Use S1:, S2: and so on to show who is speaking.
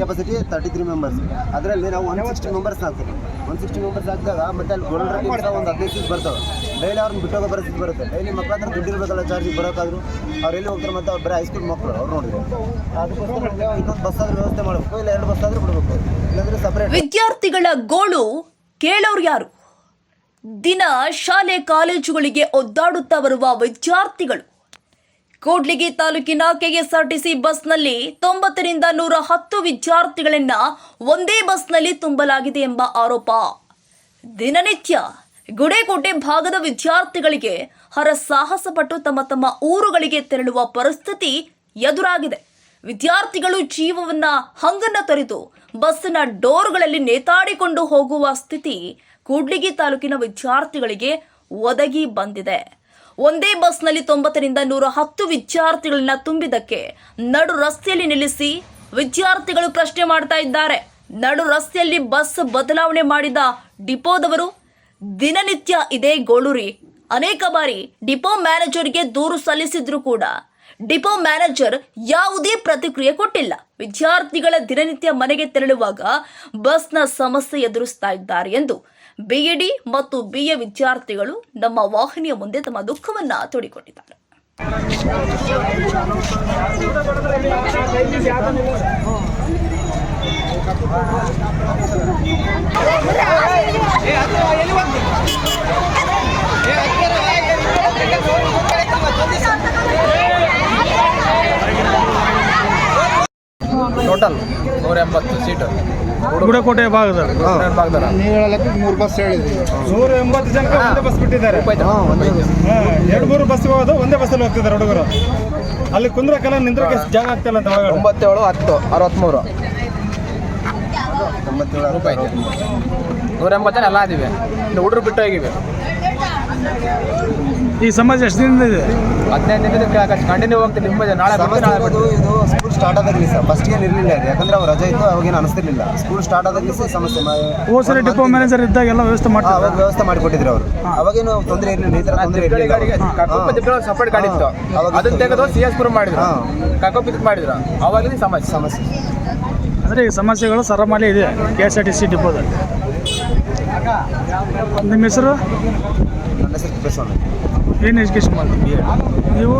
S1: Capacity thirty three members ಅದರಲ್ಲಿ ನಾವು one sixty members ಹಾಕ್ತೀವಿ ಒನ್ ಸಿಕ್ಸ್ಟಿ ಮೆಂಬರ್ಸ್ ಹಾಕಿದಾಗ ಮತ್ತೆ ಅಲ್ಲಿ ಒಂದು ಹದಿನೈದು ಸೀಟ್ ಬರ್ತವೆ. ಡೈಲಿ ಅವ್ರನ್ನ ಬಿಟ್ಟೋಗೋ ಪರಿಸ್ಥಿತಿ ಬರುತ್ತೆ. ಡೈಲಿ ಮಕ್ಕಳ ಹತ್ರ ದುಡ್ಡು ಇರಬೇಕಲ್ಲ ಚಾರ್ಜಿಗೆ ಬರೋಕ್ಕಾದ್ರು ಅವ್ರು ಎಲ್ಲಿ ಹೋಗ್ತಾರೆ ಮತ್ತೆ ಅವ್ರು ಬರೀ ಹೈಸ್ಕೂಲ್ ಮಕ್ಕಳು ಅವ್ರು ನೋಡಿದ್ರು. ಇನ್ನೊಂದು ಬಸ್ ಆದ್ರೂ ವ್ಯವಸ್ಥೆ ಮಾಡಬೇಕು. ಇಲ್ಲ ಎರಡು ಬಸ್ ಆದ್ರೂ ಬಿಡಬೇಕು. ಇಲ್ಲಾಂದ್ರೆ ಸಪ್ರೇಟ್
S2: ವಿದ್ಯಾರ್ಥಿಗಳ ಗೋಳು ಕೇಳೋರು ಯಾರು? ದಿನ ಶಾಲೆ ಕಾಲೇಜುಗಳಿಗೆ ಒದ್ದಾಡುತ್ತಾ ಬರುವ ವಿದ್ಯಾರ್ಥಿಗಳು. ಕೂಡ್ಲಿಗಿ ತಾಲೂಕಿನ ಕೆಎಸ್ಆರ್ಟಿಸಿ ಬಸ್ನಲ್ಲಿ ತೊಂಬತ್ತರಿಂದ ನೂರ ಹತ್ತು ವಿದ್ಯಾರ್ಥಿಗಳನ್ನ ಒಂದೇ ಬಸ್ನಲ್ಲಿ ತುಂಬಲಾಗಿದೆ ಎಂಬ ಆರೋಪ. ದಿನನಿತ್ಯ ಗುಡೇಕೋಟೆ ಭಾಗದ ವಿದ್ಯಾರ್ಥಿಗಳಿಗೆ ಹರ ಪಟ್ಟು ತಮ್ಮ ತಮ್ಮ ಊರುಗಳಿಗೆ ತೆರಳುವ ಪರಿಸ್ಥಿತಿ ಎದುರಾಗಿದೆ. ವಿದ್ಯಾರ್ಥಿಗಳು ಜೀವವನ್ನ ಹಂಗನ್ನ ತೊರೆದು ಬಸ್ಸಿನ ಡೋರ್ಗಳಲ್ಲಿ ನೇತಾಡಿಕೊಂಡು ಹೋಗುವ ಸ್ಥಿತಿ ಕೂಡ್ಲಿಗಿ ತಾಲೂಕಿನ ವಿದ್ಯಾರ್ಥಿಗಳಿಗೆ ಒದಗಿ ಬಂದಿದೆ. ಒಂದೇ ಬಸ್ನಲ್ಲಿ ತೊಂಬತ್ತರಿಂದ ನೂರ ಹತ್ತು ವಿದ್ಯಾರ್ಥಿಗಳನ್ನ ತುಂಬಿದಕ್ಕೆ ನಡು ರಸ್ತೆಯಲ್ಲಿ ನಿಲ್ಲಿಸಿ ವಿದ್ಯಾರ್ಥಿಗಳು ಪ್ರಶ್ನೆ ಮಾಡ್ತಾ ಇದ್ದಾರೆ. ನಡು ರಸ್ತೆಯಲ್ಲಿ ಬಸ್ ಬದಲಾವಣೆ ಮಾಡಿದ ಡಿಪೋದವರು, ದಿನನಿತ್ಯ ಇದೇ ಗೋಳೂರಿ. ಅನೇಕ ಬಾರಿ ಡಿಪೋ ಮ್ಯಾನೇಜರ್ಗೆ ದೂರು ಸಲ್ಲಿಸಿದ್ರು ಕೂಡ ಡಿಪೋ ಮ್ಯಾನೇಜರ್ ಯಾವುದೇ ಪ್ರತಿಕ್ರಿಯೆ ಕೊಟ್ಟಿಲ್ಲ. ವಿದ್ಯಾರ್ಥಿಗಳ ದಿನನಿತ್ಯ ಮನೆಗೆ ತೆರಳುವಾಗ ಬಸ್ನ ಸಮಸ್ಯೆ ಎದುರಿಸ್ತಾ ಇದ್ದಾರೆ ಎಂದು ಬಿಇಡಿ ಮತ್ತು ಬಿಎ ವಿದ್ಯಾರ್ಥಿಗಳು ನಮ್ಮ ವಾಹಿನಿಯ ಮುಂದೆ ತಮ್ಮ ದುಃಖವನ್ನ ತೋಡಿಕೊಂಡಿದ್ದಾರೆ.
S3: ಟೋಟಲ್ ನೂರ ಎಂಬತ್ತು ಸೀಟು
S4: ಗುಡಕೋಟೆ ಭಾಗದಲ್ಲಿ.
S3: ಭಾಗದಲ್ಲ.
S1: ನೀವು ಮೂರು ಬಸ್ ಹೇಳಿದ್ರಿ.
S4: ನೂರ ಎಂಬತ್ತು ಜನಕ್ಕೆ ಒಂದೇ ಬಸ್ ಬಿಟ್ಟಿದ್ದಾರೆ. ಹಾ, ಎರಡು ಮೂರು ಬಸ್ ಹೋಗೋದು ಒಂದೇ ಬಸ್ಸಲ್ಲಿ ಹೋಗ್ತಿದ್ದಾರೆ ಹುಡುಗರು. ಅಲ್ಲಿ ಕುಂದ್ರಕ್ಕೆಲ್ಲ ನಿಂದ್ರಕ್ಕೆ ಜಾಗ ಆಗ್ತಿಲ್ಲ ಅಂತ
S3: ಒಂಬತ್ತೇಳು ಹತ್ತು ಅರವತ್ತ್ಮೂರು
S1: ತೊಂಬತ್ತೇಳು
S3: ರೂಪಾಯಿ ನೂರ ಎಂಬತ್ತು ಜನ ಎಲ್ಲ ಇದ್ದೀವಿ. ಹುಡುಗರು ಬಿಟ್ಟು ಹೋಗಿವಿ.
S4: ಈ ಸಮಾಜ ಎಷ್ಟು ದಿನದಿಂದ ಇದೆ?
S3: ಹದಿನೈದು ದಿನದ ಕಂಟಿನ್ಯೂ ಹೋಗ್ತೀವಿ ನಿಮ್ಮ ನಾಳೆ
S1: ಸಮಸ್ಯೆ
S3: ನಾಳೆ
S1: ಇದು ಸ್ಕೂಲ್ ಸ್ಟಾರ್ಟ್ ಆದಾಗಲಿ ಸರ್. ಫಸ್ಟ್ಗೆ ಇರಲಿಲ್ಲ ಇದು. ಯಾಕಂದ್ರೆ ಅವ್ರು ರಜೆ ಇತ್ತು ಅವಾಗೇನು ಅನಿಸ್ತಿರ್ಲಿಲ್ಲ. ಸ್ಕೂಲ್ ಸ್ಟಾರ್ಟ್ ಆದಾಗ ಸಹ ಸಮಸ್ಯೆ
S4: ಹೋದ ಸರಿ ಡಿಪೋ ಮ್ಯಾನೇಜರ್ ಇದ್ದಾಗ ಎಲ್ಲ ವ್ಯವಸ್ಥೆ
S1: ಮಾಡಿ
S4: ಮಾಡ್ತಾರೆ
S1: ಅವಾಗ ವ್ಯವಸ್ಥೆ ಮಾಡಿಕೊಟ್ಟಿದ್ರು ಅವರು. ಅವಾಗೇನು ತೊಂದರೆ ಇರಲಿಲ್ಲ ಈ ಥರ ತೊಂದರೆ ಇರಲಿಲ್ಲ
S3: ಸಪರೇಟ್ ಗಾಡಿ ಇತ್ತು.
S1: ಅವಾಗ
S3: ಅದನ್ನ ತೆಗೆದು ಸಿ ಎಸ್ ಪುರ ಮಾಡಿದ್ರು.
S1: ಹಾ.
S3: ಕಕ್ಕಪ್ಪ ಇದಕ್ಕೆ ಮಾಡಿದ್ರು. ಅವಾಗಿನ ಸಮಸ್ಯೆ.
S1: ಸಮಸ್ಯೆ.
S4: ಅಂದರೆ ಈ ಸಮಸ್ಯೆಗಳು ಸರಮಾಲೆ ಇದೆ K S R T C ಡಿಪೋದಲ್ಲಿ. ನಿಮ್ಮ ಹೆಸರು?
S1: ನನ್ನ ಹೆಸರು ತಿಪ್ಪೇಸ್ವಾಮಿ.
S4: ಏನು ಎಜುಕೇಶನ್ ಮಾಡ್ತೀವಿ ನೀವು?